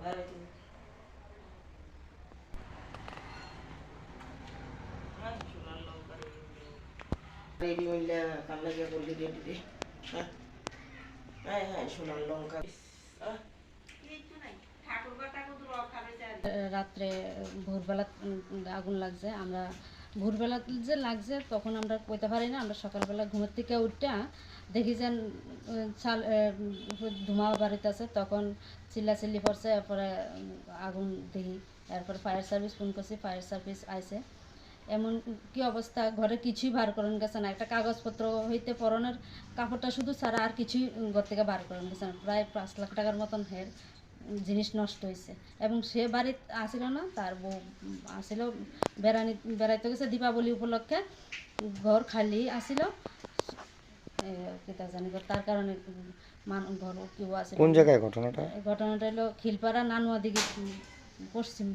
আসবে রেডি হইলে কান্না গিয়ে বললি রেডি হ্যাঁ। হ্যাঁ হ্যাঁ সোনার লঙ্কা। রাত্রে ভোরবেলা আগুন লাগছে। আমরা ভোরবেলা যে লাগছে, তখন আমরা কইতে পারি না। আমরা সকালবেলা ঘুমের থেকে উঠটা দেখি যে চাল ধোঁয়া বাড়িতে আছে। তখন চিল্লাচিল্লি পড়ছে এরপরে আগুন দেখি এরপরে ফায়ার সার্ভিস ফোন করছি ফায়ার সার্ভিস আইছে। এমন কি অবস্থা? ঘরে কিছুই বার করেন গেছে না। একটা কাগজপত্র হইতে পরনের কাপড়টা শুধু ছাড়া আর কিছুই ঘর থেকে বার করেন গেছে না। প্রায় পাঁচ লাখ টাকার মতন হের। জিনিস নষ্ট হয়েছে এবং সে বাড়ি আসিল না তার বউ আসিল বেড়ানি বেড়াইতে গেছে দীপাবলি উপলক্ষে ঘর খালি আসিল। জানি তার কারণে মান ঘর কেউ আসে কোন জায়গায় ঘটনাটা? ঘটনাটা হলো খিলপাড়া নানুয়া দিকে পশ্চিম